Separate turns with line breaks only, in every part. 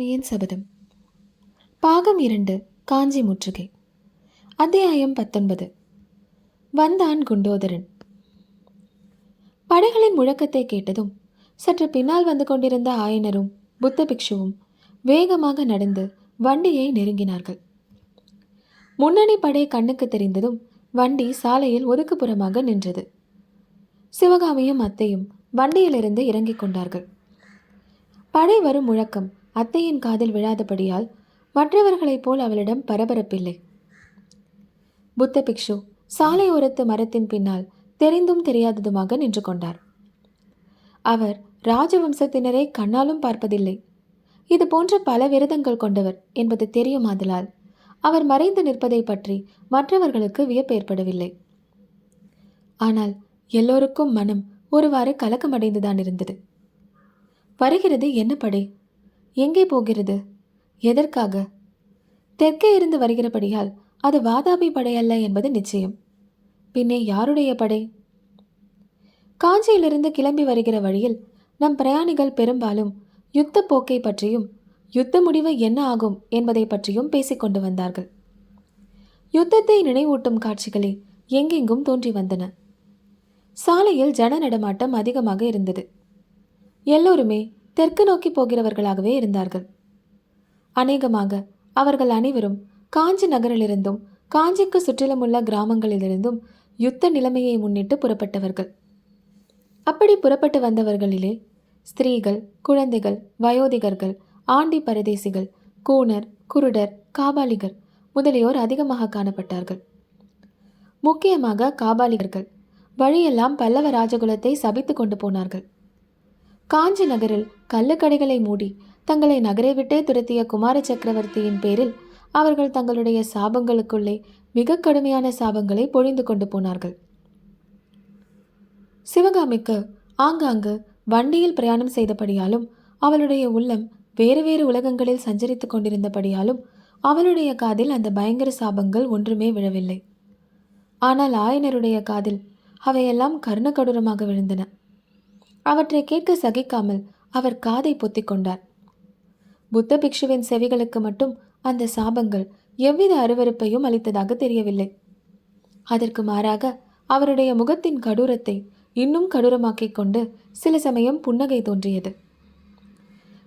மீன் சபதம்? பாகம் இரண்டு காஞ்சி முற்றுகை. அத்தியாயம் பத்தொன்பது. வந்தான் குண்டோதரன். படைகளின் முழக்கத்தை கேட்டதும் சற்று பின்னால் வந்து கொண்டிருந்த ஆயனரும் புத்த பிக்ஷுவும் வேகமாக நடந்து வண்டியை நெருங்கினார்கள். முன்னணி படை கண்ணுக்கு தெரிந்ததும் வண்டி சாலையில் ஒதுக்குப்புறமாக நின்றது. சிவகாமியும் அத்தையும் வண்டியிலிருந்து இறங்கிக் கொண்டார்கள். படை வரும் முழக்கம் அத்தையின் காதில் விழாதபடியால் மற்றவர்களைப் போல் அவளிடம் பரபரப்பில்லை. புத்த பிக்ஷு சாலை ஓரத்து மரத்தின் பின்னால் தெரிந்தும் தெரியாததுமாக நின்று கொண்டார். அவர் ராஜவம்சத்தினரை கண்ணாலும் பார்ப்பதில்லை. இது போன்ற பல விரதங்கள் கொண்டவர் என்பது தெரியுமாதலால் அவர் மறைந்து நிற்பதை பற்றி மற்றவர்களுக்கு வியப்பு ஏற்படவில்லை. ஆனால் எல்லோருக்கும் மனம் ஒருவாறு கலக்கமடைந்துதான் இருந்தது. வருகிறது என்ன படை? எங்கே போகிறது? எதற்காக? தெற்கே இருந்து வருகிறபடியால் அது வாதாபி படை அல்ல என்பது நிச்சயம். பின்னே யாருடைய படை? காஞ்சியிலிருந்து கிளம்பி வருகிற வழியில் நம் பிரயாணிகள் பெரும்பாலும் யுத்த போக்கை பற்றியும் யுத்த முடிவு என்ன ஆகும் என்பதை பற்றியும் பேசிக்கொண்டு வந்தார்கள். யுத்தத்தை நினைவூட்டும் காட்சிகளே எங்கெங்கும் தோன்றி வந்தன. சாலையில் ஜன நடமாட்டம் அதிகமாக இருந்தது. எல்லோருமே தெற்கு நோக்கி போகிறவர்களாகவே இருந்தார்கள். அநேகமாக அவர்கள் அனைவரும் காஞ்சி நகரிலிருந்தும் காஞ்சிக்கு சுற்றிலுமுள்ள கிராமங்களிலிருந்தும் யுத்த நிலைமையை முன்னிட்டு புறப்பட்டவர்கள். அப்படி புறப்பட்டு வந்தவர்களிலே ஸ்திரீகள் குழந்தைகள் வயோதிகர்கள் ஆண்டி பரதேசிகள் கூனர் குருடர் காபாலிகர் முதலியோர் அதிகமாக காணப்பட்டார்கள். முக்கியமாக காபாலிகர்கள் வழியெல்லாம் பல்லவ ராஜகுலத்தை சபித்து கொண்டு போனார்கள். காஞ்சி நகரில் கள்ளுக்கடைகளை மூடி தங்களை நகரை விட்டே துரத்திய குமார சக்கரவர்த்தியின் பேரில் அவர்கள் தங்களுடைய சாபங்களுக்குள்ளே மிக கடுமையான சாபங்களை பொழிந்து கொண்டு போனார்கள். சிவகாமிக்கு ஆங்காங்கு வண்டியில் பிரயாணம் செய்தபடியாலும் அவளுடைய உள்ளம் வேறு வேறு உலகங்களில் சஞ்சரித்து கொண்டிருந்தபடியாலும் அவளுடைய காதில் அந்த பயங்கர சாபங்கள் ஒன்றுமே விழவில்லை. ஆனால் ஆயனருடைய காதில் அவையெல்லாம் கர்ணகடூரமாக விழுந்தன. அவற்றை கேட்க சகிக்காமல் அவர் காதை பொத்திக் கொண்டார் புத்த பிக்ஷுவின் செவிகளுக்கு மட்டும் அந்த சாபங்கள் எவ்வித அருவருப்பையும் அளித்ததாக தெரியவில்லை. அதற்கு மாறாக அவருடைய முகத்தின் கடூரத்தை இன்னும் கடூரமாக்கிக் கொண்டு சில சமயம் புன்னகை தோன்றியது.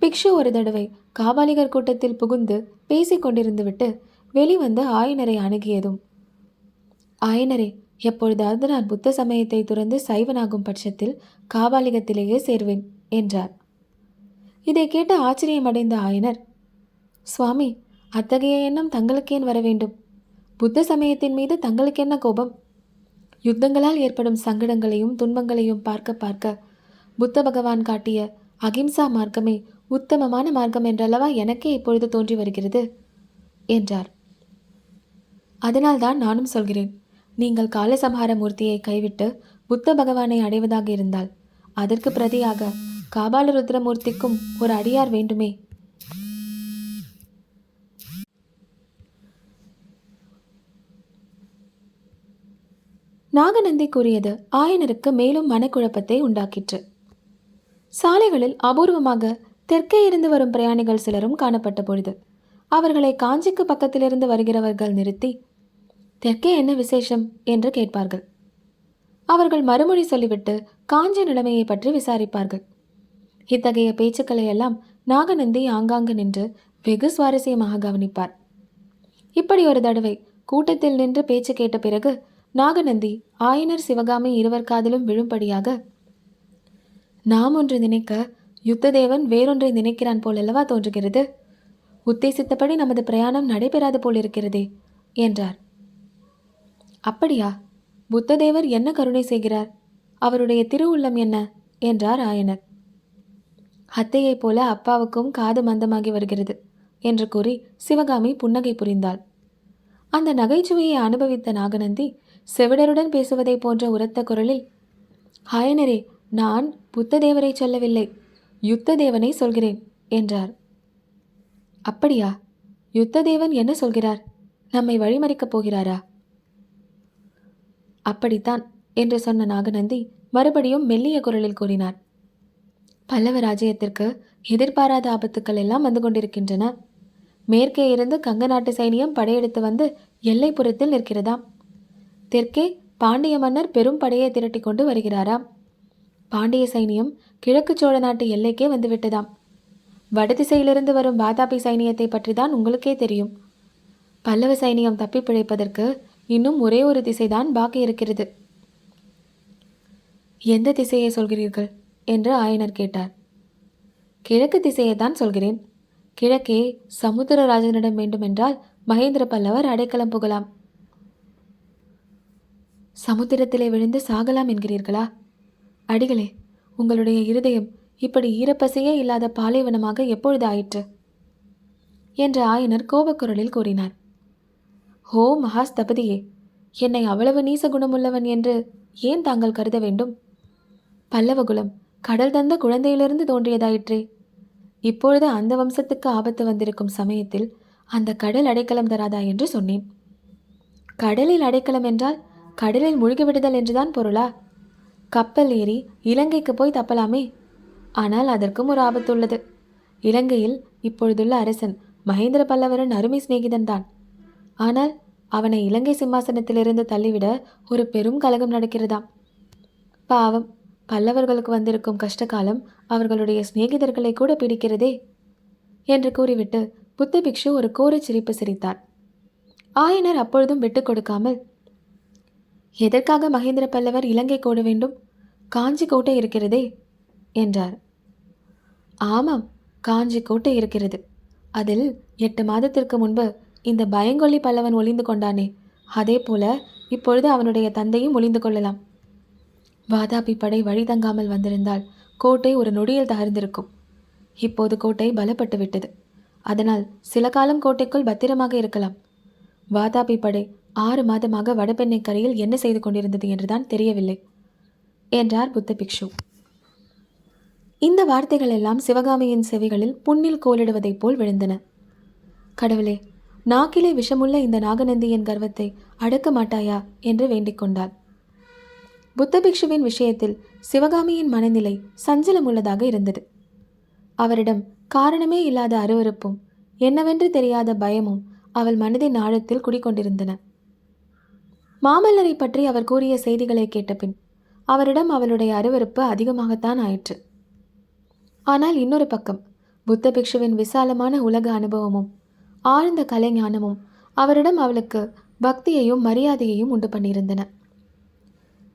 பிக்ஷு ஒரு தடவை காபாலிகர் கூட்டத்தில் புகுந்து பேசிக் கொண்டிருந்துவிட்டு வெளிவந்து ஆயனரை அணுகியதும் ஆயனரே எப்பொழுதாவது நான் புத்த சமயத்தை துறந்து சைவனாகும் பட்சத்தில் காபாலிகத்திலேயே சேர்வேன் என்றார். இதை கேட்டு ஆச்சரியமடைந்த ஆயனர் சுவாமி அத்தகைய எண்ணம் தங்களுக்கேன் வர வேண்டும். புத்த சமயத்தின் மீது தங்களுக்கு என்ன கோபம்? யுத்தங்களால் ஏற்படும் சங்கடங்களையும் துன்பங்களையும் பார்க்க பார்க்க புத்த பகவான் காட்டிய அகிம்சா மார்க்கமே உத்தமமான மார்க்கம் என்றல்லவா எனக்கே இப்பொழுது தோன்றி வருகிறது? என்றார். அதனால்தான் நானும் சொல்கிறேன். நீங்கள் காலசம்ஹார மூர்த்தியை கைவிட்டு புத்த பகவானை அடைவதாக இருந்தால் அதற்கு பிரதியாக காபாலருத்ரமூர்த்திக்கும் ஒரு அடியார் வேண்டுமே. நாகநந்தி கூறியது ஆயனருக்கு மேலும் மனக்குழப்பத்தை உண்டாக்கிற்று. சாலைகளில் அபூர்வமாக தெற்கே இருந்து வரும் பிரயாணிகள் சிலரும் காணப்பட்ட பொழுது அவர்களை காஞ்சிக்கு பக்கத்திலிருந்து வருகிறவர்கள் நிறுத்தி தெற்கே என்ன விசேஷம்? என்று கேட்பார்கள். அவர்கள் மறுமொழி சொல்லிவிட்டு காஞ்சி நிலைமையை பற்றி விசாரிப்பார்கள். இத்தகைய பேச்சுக்களை எல்லாம் நாகநந்தி ஆங்காங்கு நின்று வெகு சுவாரஸ்யமாக கவனிப்பார். இப்படி ஒரு தடவை கூட்டத்தில் நின்று பேச்சு கேட்ட பிறகு நாகநந்தி ஆயனர் சிவகாமி இருவர் காதிலும் விழும்படியாக நாம் ஒன்று நினைக்க யுத்ததேவன் வேறொன்றை நினைக்கிறான் போலல்லவா தோன்றுகிறது? உத்தேசித்தபடி நமது பிரயாணம் நடைபெறாது போலிருக்கிறதே என்றார். அப்படியா? புத்ததேவர் என்ன கருணை செய்கிறார்? அவருடைய திருவுள்ளம் என்ன? என்றார் ஆயனர். அத்தையைப் போல அப்பாவுக்கும் காது மந்தமாகி வருகிறது என்று கூறி சிவகாமி புன்னகை புரிந்தாள். அந்த நகைச்சுவையை அனுபவித்த நாகநந்தி செவிடருடன் பேசுவதைப் போன்ற உரத்த குரலில் ஆயனரே நான் புத்ததேவரை சொல்லவில்லை. யுத்ததேவனை சொல்கிறேன் என்றார். அப்படியா? யுத்ததேவன் என்ன சொல்கிறார்? நம்மை வழிமறிக்கப் போகிறாரா? அப்படித்தான் என்று சொன்ன நாகநந்தி மறுபடியும் மெல்லிய குரலில் கூறினார். பல்லவ ராஜ்யத்திற்கு எதிர்பாராத ஆபத்துக்கள் எல்லாம் வந்து கொண்டிருக்கின்றன. மேற்கே இருந்து கங்க நாட்டு சைனியம் படையெடுத்து வந்து எல்லைப்புறத்தில் நிற்கிறதாம். தெற்கே பாண்டிய மன்னர் பெரும் படையை திரட்டி கொண்டு வருகிறாராம். பாண்டிய சைனியம் கிழக்கு சோழ நாட்டு எல்லைக்கே வந்துவிட்டதாம் வடதிசையிலிருந்து வரும் வாதாபி சைனியத்தை பற்றி தான் உங்களுக்கே தெரியும். பல்லவ சைனியம் தப்பி பிழைப்பதற்கு இன்னும் ஒரே ஒரு திசைதான் பாக்கி இருக்கிறது. எந்த திசையை சொல்கிறீர்கள்? என்று ஆயனர் கேட்டார். கிழக்கு திசையை தான் சொல்கிறேன். கிழக்கே சமுத்திரராஜனிடம் வேண்டுமென்றால் மகேந்திர பல்லவர் அடைக்கலம் புகலாம். சமுத்திரத்திலே விழுந்து சாகலாம் என்கிறீர்களா? அடிகளே உங்களுடைய இருதயம் இப்படி ஈரப்பசையே இல்லாத பாலைவனமாக எப்பொழுது ஆயிற்று? என்று ஆயனர் கோபக்குரலில் கூறினார். ஹோ மகாஸ்தபதியே என்னை அவ்வளவு நீச குணமுள்ளவன் என்று ஏன் தாங்கள் கருத வேண்டும்? பல்லவகுலம் கடல் தந்த குழந்தையிலிருந்து தோன்றியதாயிற்றே. இப்பொழுது அந்த வம்சத்துக்கு ஆபத்து வந்திருக்கும் சமயத்தில் அந்த கடல் அடைக்கலம் தராதா என்று சொன்னேன். கடலில் அடைக்கலம் என்றால் கடலில் மூழ்கிவிடுதல் என்றுதான் பொருளா? கப்பல் ஏறி இலங்கைக்கு போய் தப்பலாமே? ஆனால் அதற்கும் ஒரு ஆபத்து உள்ளது. இலங்கையில் இப்பொழுதுள்ள அரசன் மகேந்திர பல்லவரன் அருமை சிநேகிதன் தான் ஆனால் அவனை இலங்கை சிம்மாசனத்திலிருந்து தள்ளிவிட ஒரு பெரும் கலகம் நடக்கிறதாம். பாவம் பல்லவர்களுக்கு வந்திருக்கும் கஷ்டகாலம் அவர்களுடைய சிநேகிதர்களை கூட பிடிக்கிறதே என்று கூறிவிட்டு புத்த பிக்ஷு ஒரு கோரச் சிரிப்பு சிரித்தார். ஆயனர் அப்பொழுதும் விட்டுக் கொடுக்காமல் எதற்காக மகேந்திர பல்லவர் இலங்கை கோட வேண்டும்? காஞ்சி கோட்டை இருக்கிறதே என்றார். ஆமாம் காஞ்சி கோட்டை இருக்கிறது. அதில் எட்டு மாதத்திற்கு முன்பு இந்த பயங்கொல்லி பல்லவன் ஒளிந்து கொண்டானே. அதே போல இப்பொழுது அவனுடைய தந்தையும் ஒளிந்து கொள்ளலாம். வாதாபி படை வழி தங்காமல் வந்திருந்தால் கோட்டை ஒரு நொடியில் தகர்ந்திருக்கும். இப்போது கோட்டை பலப்பட்டு விட்டது. அதனால் சில காலம் கோட்டைக்குள் பத்திரமாக இருக்கலாம். வாதாபி படை ஆறு மாதமாக வடபெண்ணை கரையில் என்ன செய்து கொண்டிருந்தது என்றுதான் தெரியவில்லை. என்றார் புத்த பிக்ஷு. இந்த வார்த்தைகள் எல்லாம் சிவகாமியின் செவிகளில் புண்ணில் கோலிடுவதைப் போல் விழுந்தன. கடவுளே நாக்கிலே விஷமுள்ள இந்த நாகநந்தியின் கர்வத்தை அடக்க மாட்டாயா என்று வேண்டிக் கொண்டாள். புத்த பிக்ஷுவின் விஷயத்தில் சிவகாமியின் மனநிலை சஞ்சலம் உள்ளதாக இருந்தது. அவரிடம் காரணமே இல்லாத அருவருப்பும் என்னவென்று தெரியாத பயமும் அவள் மனதின் ஆழத்தில் குடிக்கொண்டிருந்தன மாமல்லரை பற்றி அவர் கூறிய செய்திகளை கேட்டபின் அவரிடம் அவளுடைய அருவருப்பு அதிகமாகத்தான் ஆயிற்று. ஆனால் இன்னொரு பக்கம் புத்த பிக்ஷுவின் விசாலமான உலக அனுபவமும் ஆழ்ந்த கலைஞானமும் அவரிடம் அவளுக்கு பக்தியையும் மரியாதையையும் உண்டு பண்ணியிருந்தன.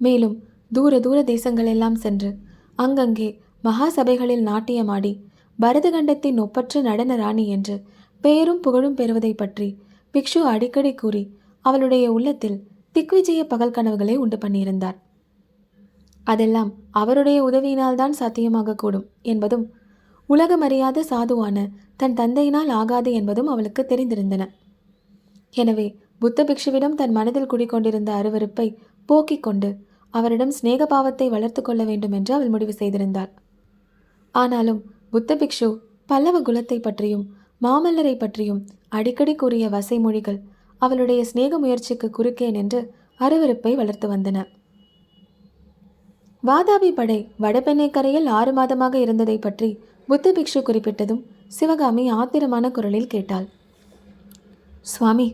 மேலும் தூர தூர தேசங்களெல்லாம் சென்று அங்கங்கே மகா சபைகளில் நாட்டியமாடி பரதகண்டத்தின் ஒப்பற்ற நடன ராணி என்று பெயரும் புகழும் பெறுவதை பற்றி பிக்ஷு அடிக்கடி கூறி அவளுடைய உள்ளத்தில் திக்விஜய பகல் கனவுகளை உண்டு பண்ணியிருந்தார். அதெல்லாம் அவருடைய உதவியினால்தான் சாத்தியமாக கூடும் என்பதும் உலகமறியாத சாதுவான தன் தந்தையினால் ஆகாது என்பதும் அவளுக்கு தெரிந்திருந்தன. எனவே புத்த பிக்ஷுவிடம் தன் மனதில் குடிக்கொண்டிருந்த அருவருப்பை போக்கிக் கொண்டு அவரிடம் சிநேகபாவத்தை வளர்த்து கொள்ள வேண்டும் என்று அவள் முடிவு செய்திருந்தாள். ஆனாலும் புத்த பிக்ஷு பல்லவ குலத்தை பற்றியும் மாமல்லரை பற்றியும் அடிக்கடி கூறிய வசை மொழிகள் அவளுடைய சிநேக முயற்சிக்கு குறுக்கே நின்று அருவருப்பை வளர்த்து வந்தன. வாதாபி படை வடபெண்ணை கரையில் ஆறு மாதமாக இருந்ததை பற்றி புத்த பிக்ஷு குறிப்பிட்டதும் சிவகாமி ஆத்திரமான குரலில் கேட்டாள். சுவாமி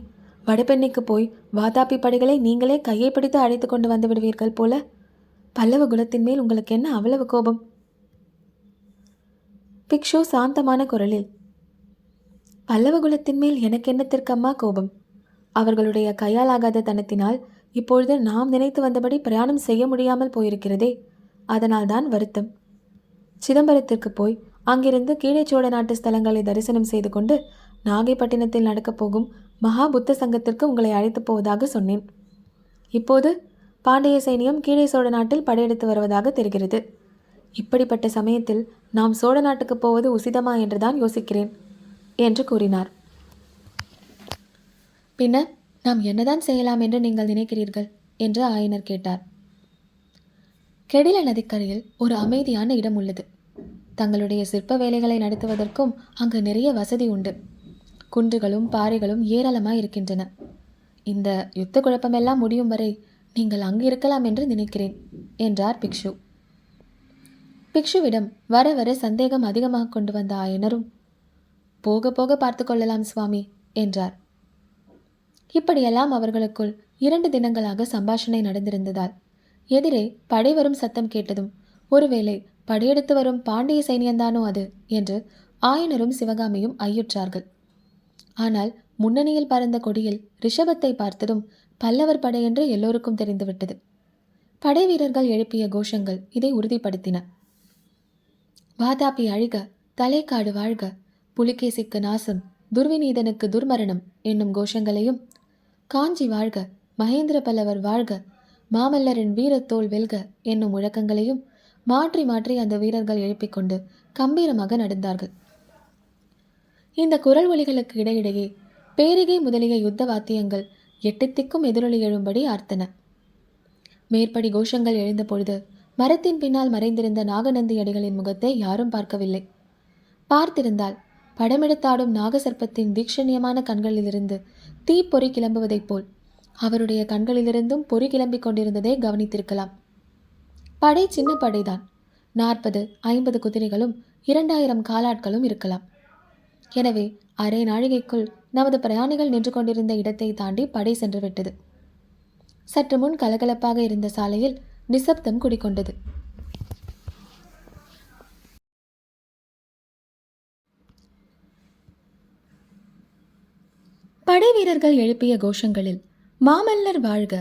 வடபெண்ணைக்கு போய் வாதாபி படைகளை நீங்களே கையை பிடித்து அழைத்து கொண்டு வந்து விடுவீர்கள் போல. பல்லவ குலத்தின் மேல் உங்களுக்கு என்ன அவ்வளவு கோபம்? பிக்ஷு சாந்தமான குரலில் பல்லவ குலத்தின் மேல் எனக்கு என்னத்திற்கம்மா கோபம்? அவர்களுடைய கையாலாகாத தனத்தினால் இப்பொழுது நாம் நினைத்து வந்தபடி பிரயாணம் செய்ய முடியாமல் போயிருக்கிறதே. அதனால்தான் வருத்தம். சிதம்பரத்திற்கு போய் அங்கிருந்து கீழே சோழ நாட்டு ஸ்தலங்களை தரிசனம் செய்து கொண்டு நாகைப்பட்டினத்தில் நடக்கப் போகும் மகா புத்த சங்கத்திற்கு உங்களை அழைத்துப் போவதாக சொன்னேன். இப்போது பாண்டிய சைனியம் கீழே சோழ நாட்டில் படையெடுத்து வருவதாக தெரிகிறது. இப்படிப்பட்ட சமயத்தில் நாம் சோழ நாட்டுக்கு போவது உசிதமா என்றுதான் யோசிக்கிறேன் என்று கூறினார். பின்னர் நாம் என்னதான் செய்யலாம் என்று நீங்கள் நினைக்கிறீர்கள்? என்று ஆயனர் கேட்டார். கெடில நதிக்கரையில் ஒரு அமைதியான இடம் உள்ளது. தங்களுடைய சிற்ப வேலைகளை நடத்துவதற்கும் அங்கு நிறைய வசதி உண்டு. குன்றுகளும் பாறைகளும் ஏராளமாக இருக்கின்றன. இந்த யுத்த குழப்பமெல்லாம் முடியும் வரை நீங்கள் அங்கு இருக்கலாம் என்று நினைக்கிறேன் என்றார் பிக்ஷு. பிக்ஷுவிடம் வர வர சந்தேகம் அதிகமாக கொண்டு வந்த ஆயனரும் போக போக பார்த்து கொள்ளலாம் சுவாமி என்றார். இப்படியெல்லாம் அவர்களுக்குள் இரண்டு தினங்களாக சம்பாஷணை நடந்திருந்ததால் எதிரே படை வரும் சத்தம் கேட்டதும் ஒருவேளை படையெடுத்து வரும் பாண்டிய சைனியந்தானோ அது? என்று ஆயனரும் சிவகாமியும் ஐயுற்றார்கள். ஆனால் முன்னணியில் பறந்த கொடியில் ரிஷபத்தை பார்த்ததும் பல்லவர் படை என்று எல்லோருக்கும் தெரிந்துவிட்டது. படை வீரர்கள் எழுப்பிய கோஷங்கள் இதை உறுதிப்படுத்தின. வாதாபி அழிக. தலைக்காடு வாழ்க. புலிகேசிக்கு நாசம். துர்விநீதனுக்கு துர்மரணம் என்னும் கோஷங்களையும் காஞ்சி வாழ்க. மகேந்திர பல்லவர் வாழ்க. மாமல்லரின் வீரத்தோல் வெல்க என்னும் முழக்கங்களையும் மாற்றி மாற்றி அந்த வீரர்கள் எழுப்பிக்கொண்டு கம்பீரமாக நடந்தார்கள். இந்த குரல் ஒலிகளுக்கு இடையிடையே பேரிகை முதலிய யுத்த வாத்தியங்கள் எட்டுத்திக்கும் எதிரொலி எழும்படி ஆர்த்தன. மேற்படி கோஷங்கள் எழுந்த பொழுது மரத்தின் பின்னால் மறைந்திருந்த நாகநந்தி அடிகளின் முகத்தை யாரும் பார்க்கவில்லை. பார்த்திருந்தால் படமெடுத்தாடும் நாகசர்ப்பத்தின் தீக்ஷணியமான கண்களிலிருந்து தீப்பொறி கிளம்புவதைப் போல் அவருடைய கண்களிலிருந்தும் பொறி கிளம்பிக் கொண்டிருந்ததை கவனித்திருக்கலாம். படை சின்ன படைதான். நாற்பது ஐம்பது குதிரைகளும் இரண்டாயிரம் காலாட்களும் இருக்கலாம். எனவே அரை நாழிகைக்குள் நமது பிரயாணிகள் நின்று கொண்டிருந்த இடத்தை தாண்டி படை சென்று விட்டது. சற்று முன் கலகலப்பாக இருந்த சாலையில் நிசப்தம் குடிக்கொண்டது படை வீரர்கள் எழுப்பிய கோஷங்களில் மாமல்லர் வாழ்க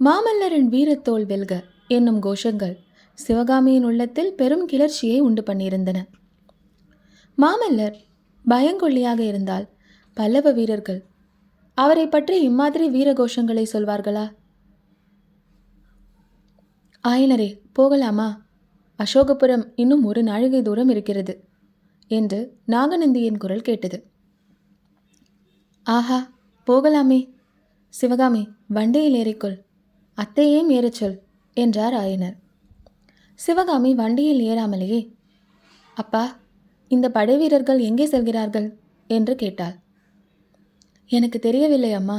மாமல்லரின் வீரத்தோல் வெல்க என்னும் கோஷங்கள் சிவகாமியின் உள்ளத்தில் பெரும் கிளர்ச்சியை உண்டு பண்ணியிருந்தன. மாமல்லர் பயங்கொல்லியாக இருந்தால் பல்லவ வீரர்கள் அவரை பற்றி இம்மாதிரி வீர கோஷங்களை சொல்வார்களா? ஆயனரே போகலாமா? அசோகபுரம் இன்னும் ஒரு நாழிகை தூரம் இருக்கிறது என்று நாகநந்தியின் குரல் கேட்டது. ஆஹா போகலாமே. சிவகாமி வண்டியில் ஏறிக்கொள். அத்தையேம் ஏறச் சொல். என்றார் ஆயனர். சிவகாமி வண்டியில் ஏறாமலேயே அப்பா இந்த படை வீரர்கள் எங்கே செல்கிறார்கள்? என்று கேட்டாள். எனக்கு தெரியவில்லை அம்மா.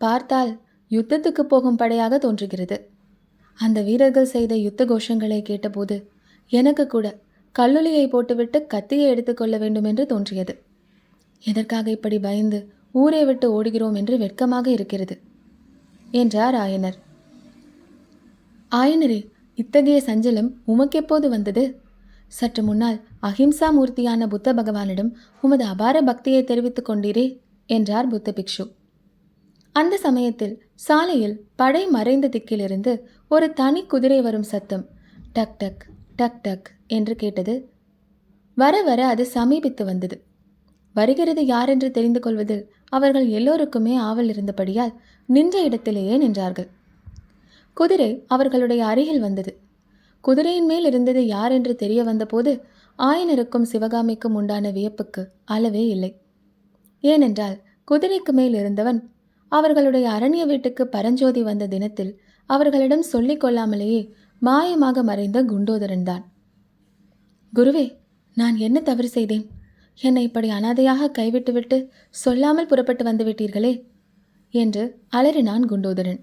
பார்த்தால் யுத்தத்துக்கு போகும் படையாக தோன்றுகிறது. அந்த வீரர்கள் செய்த யுத்த கோஷங்களை கேட்டபோது எனக்கு கூட கல்லுலியை போட்டுவிட்டு கத்தியை எடுத்துக்கொள்ள வேண்டும் என்று தோன்றியது. எதற்காக இப்படி பயந்து ஊரை விட்டு ஓடுகிறோம் என்று வெட்கமாக இருக்கிறது? என்றார் ஆயனர். ஆயனரே இத்தகைய சஞ்சலம் உமக்கெப்போது வந்தது? சற்று முன்னால் அஹிம்சா மூர்த்தியான புத்த பகவானிடம் உமது அபார பக்தியை தெரிவித்துக் கொண்டீரே என்றார் புத்த பிக்ஷு. அந்த சமயத்தில் சாலையில் படை மறைந்த திக்கிலிருந்து ஒரு தனி குதிரை வரும் சத்தம் டக் டக் டக் டக் என்று கேட்டது. வர வர அது சமீபித்து வந்தது. வருகிறது யாரென்று தெரிந்து கொள்வதில் அவர்கள் எல்லோருக்குமே ஆவல் இருந்தபடியால் நின்ற இடத்திலேயே நின்றார்கள். குதிரை அவர்களுடைய அருகில் வந்தது. குதிரையின் மேல் இருந்தது யார் என்று தெரிய வந்தபோது ஆயனருக்கும் சிவகாமிக்கும் உண்டான வியப்புக்கு அளவே இல்லை. ஏனென்றால் குதிரைக்கு மேல் இருந்தவன் அவர்களுடைய அரண்ய வீட்டுக்கு பரஞ்சோதி வந்த தினத்தில் அவர்களிடம் சொல்லிக் கொள்ளாமலேயே மாயமாக மறைந்த குண்டோதரன்தான் குருவே நான் என்ன தவறு செய்தேன்? என்னை இப்படி அனாதையாக கைவிட்டுவிட்டு சொல்லாமல் புறப்பட்டு வந்துவிட்டீர்களே என்று அலறினான் குண்டோதரன்.